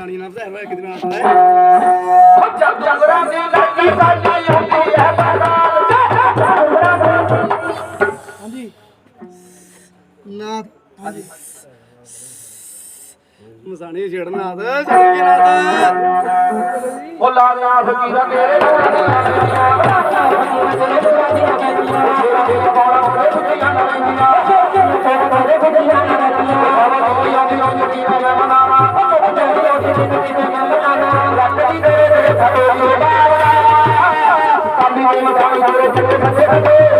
ਨਾਥ ਮਸਾਣੀ ਨਾ ਬਧਾਰ ਹੋਇਆ ਕਿਤੇ ਨਾਥ ਹੈ ਜਬ ਜਗਰਾਂ ਦੀ ਲੜਕੀ ਸਾਡੀ ਹੁੰਦੀ ਹੈ ਹਾਂਜੀ। ਨਾਥ ਹਾਂਜੀ। ਮਸਾਣੀ ਛੇੜ ਨਾਥ ਛੇੜ ਕੇ ਨਾਥ ਉਹ ਲਾਲਾ ਫਕੀਰਾ ਤੇਰੇ Thank you.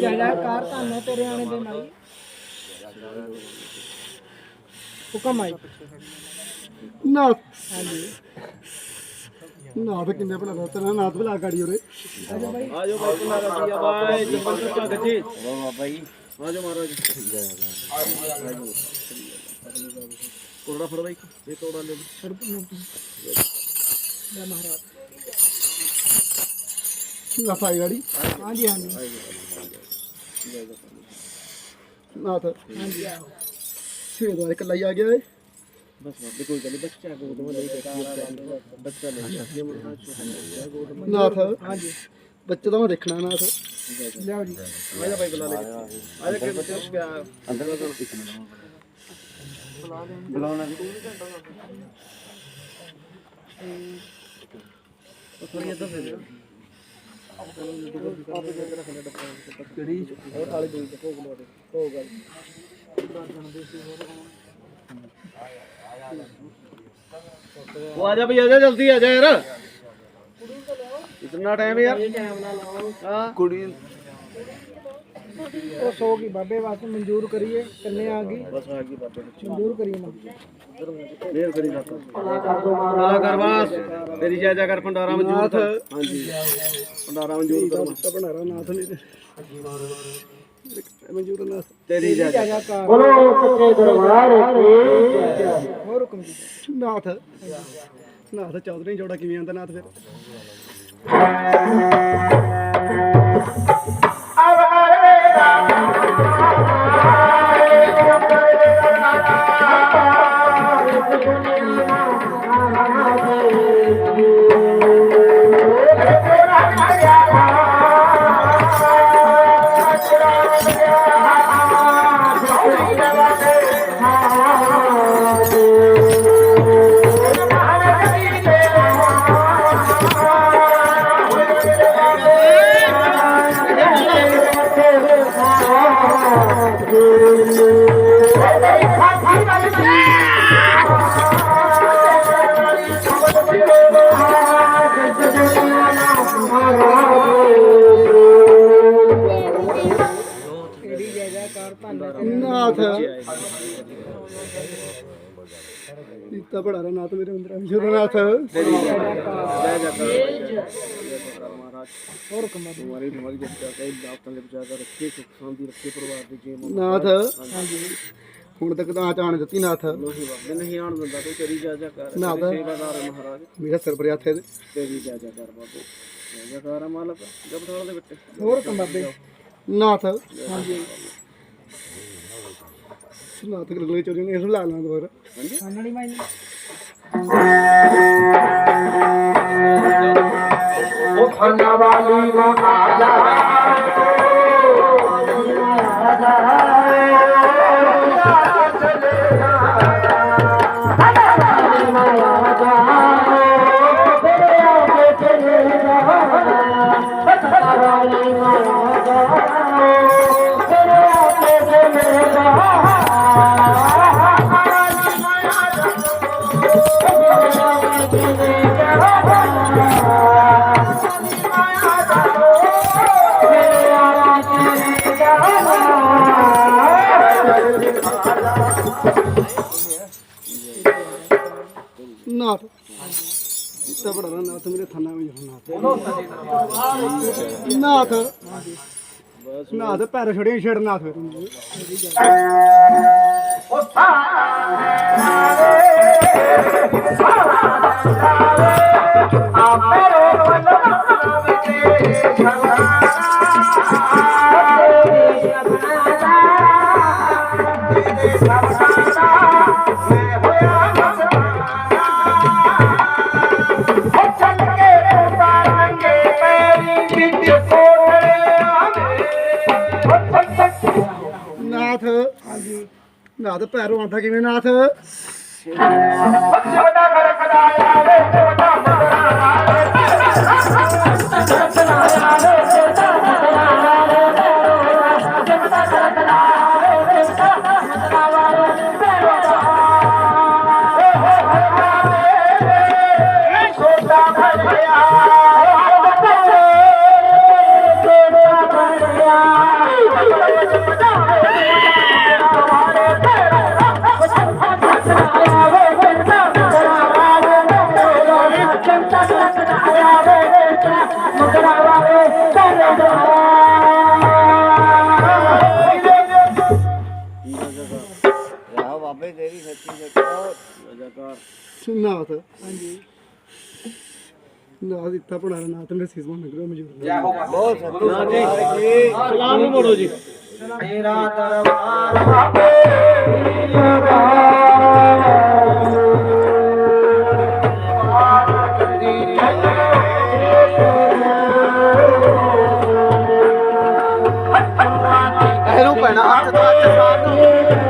ਜੈਕਾਰ ਧੰਨ ਤੇਰੇ ਆਣੇ ਦੇ ਨਾਲ। ਹੁਕਮ ਆਈ। ਨਾਥ। ਹਾਂਜੀ। ਨਾਥ ਕਿੰਨੇ ਭਲਾ ਤੇਰਾ ਨਾਥ ਭਲਾ ਗਾੜੀ ਉਰੇ। ਆਜੋ ਬਾਈ ਰਸੀਆ ਬਾਈ? ਤੋਂ ਵਾਹ ਬਾਈ। ਆਜੋ ਮਹਾਰਾਜ। ਕੋੜਾ ਫੜ ਬਾਈ ਇਹ ਕੋੜਾ ਲੈ ਨਾਥ ਆਈ ਗਾੜੀ ਹਾਂਜੀ ਹਾਂਜੀ। ਨਾਥ। ਹਾਂਜੀ ਛੇ ਦੁਆਰੇ ਕੱਲਾ ਹੀ ਆ ਗਿਆ ਏ ਬਸ ਬਾਬੇ ਕੋਈ ਗੱਲ ਨਹੀਂ ਬੱਚਾ ਕੋ ਤੋਂ ਲੈ ਕੇ ਬੱਚਾ ਲੈ ਨਾਥ। ਹਾਂਜੀ। ਬੱਚੇ ਦਾ ਮੈਂ ਦੇਖਣਾ ਨਾਥ। ਲਿਆਓ ਜੀ। ਆਜਾ ਬਾਈ ਬੁਲਾ ਲੈ। ਆਜਾ ਕਿ ਬੱਚਾ ਅੰਦਰ ਦਾ ਇੱਕ ਮਿੰਟ। ਬੁਲਾਉਣਾ ਥੋੜੀ ਇੱਧਰ ਦੇ ਕਿਹੜੀ ਹੋਰ ਥਾਲੀ ਦੋ ਭੋਗ ਲਵਾ ਦੇ ਭੋਗ ਆ ਉਹ ਆ ਜਾ ਭਈ ਆ ਜਾ ਜਲਦੀ ਆ ਜਾ ਯਾਰ। ਇਤਨਾ ਟਾਈਮ ਯਾਰ। ਹਾਂ। ਕੁੜੀ ਉਹ ਸੋ ਗਈ ਬਾਬੇ ਵਾਸਤੇ ਮਨਜ਼ੂਰ ਕਰੀਏ ਕੰਨੇ ਆ ਗਈ ਬਸ ਆ ਗਈ ਬਾਬੇ ਮਨਜ਼ੂਰ ਕਰੀਏ ਨਾ। ਮੇਰ ਕਰੀ ਨਾ ਭਲਾ ਕਰ ਬਾਸ ਤੇਰੀ ਜੈ ਜੈ ਕਰ ਭੰਡਾਰਾ ਮਨਜ਼ੂਰ ਕਰ। ਹਾਂਜੀ। ਭੰਡਾਰਾ ਮਨਜ਼ੂਰ ਕਰ। ਬਣਾਰਾ ਨਾਥ ਨਹੀਂ ਤੇ ਮਨਜ਼ੂਰ ਨਾਥ। ਤੇਰੀ ਜੈ ਜੈ ਬੋਲੋ ਸੱਚੇ ਦਰਬਾਰ ਕੀ ਹੋਰ ਹੁਕਮ ਜੀ ਨਾਥ। ਨਾਥ ਚੌਧਰੀ ਜੋੜਾ ਕਿਵੇਂ ਆਂਦਾ ਨਾਥ ਫਿਰ? ਦਿੱਤਾ ਬੜਾ ਨਾਥ ਮੇਰੇ ਅੰਦਰ ਵਿਸ਼ਵਨਾਥ ਤੇਰੀ ਜੈ ਜੈਕਾਰ। ਜੈ ਮਹਾਰਾਜ ਹੋਰ ਕਮਾ ਤੁਹਾਡੀ ਤੁਹਾਡੀ ਜਪਿਆ ਕਈ ਦਾਤਾਂ ਦੇ ਬਚਾ ਕਰ ਰੱਖੇ ਸੁਖ ਸ਼ਾਂਤੀ ਰੱਖੇ ਪਰਿਵਾਰ ਦੇ ਜੀਵਨ ਨਾਥ। ਹੁਣ ਤੱਕ ਤਾਂ ਆਣ ਦਿੱਤੀ ਨਾਥ। ਨਹੀਂ ਆਣ ਦਿੰਦਾ ਤੂੰ ਤੇਰੀ ਜੈ ਸੇਵਾਦਾਰ ਮਹਾਰਾਜ। ਮੇਰਾ ਸਿਰ ਪਰ ਹੱਥ ਤੇਰੀ ਜੈ ਜੈਕਾਰ ਬਾਬੂ। ਜੈ ਮਾਲਕ। ਜਪ ਥਾਲ ਦੇ ਬੱਟੇ ਹੋਰ ਕੰਮ ਬਾਬੇ ਨਾਥ। ਹਾਂਜੀ। ਨਾਥ ਗਲੇ ਚੋਰੀ ਨੇ ਇਸ ਨੂੰ ਲਾ ਲਾਂ ਦੁਬਾਰਾ ਉਹ ਖਾਨਾ ਵਾਲੀ ਮਾਂ ਨਾਥ ਦਿੱਤਾ ਬੜਾ ਨਾਥ ਮੇਰੇ ਥਾਨਾ ਵਿੱਚ ਨਾਥ ਨਾਥ ਨਾਥ ਪੈਰ ਛੜੀਆਂ ਛੜ ਨਾਥ ਫਿਰ ਨਾਥ ਨਾਥ ਪੈਰੋਂ ਆਂਦਾ ਕਿਵੇਂ ਨਾਥ? Yes. ਨਾਥ ਹਾਂਜੀ। ਨਾਥ ਦਿੱਤਾ ਬੜਾ ਨਾਥ ਮੇਰੇ ਸੀਸ ਮਨ ਨਿਕਲਿਆ ਮਜੂਰ ਬਹੁਤ ਸੱਚੀ ਸਲਾਮ ਨੂੰ ਮੋੜੋ ਜੀ। ਇਹਨੂੰ ਪੈਣਾ ਹੱਥ ਤੋਂ ਹੱਥ ਸਾਨੂੰ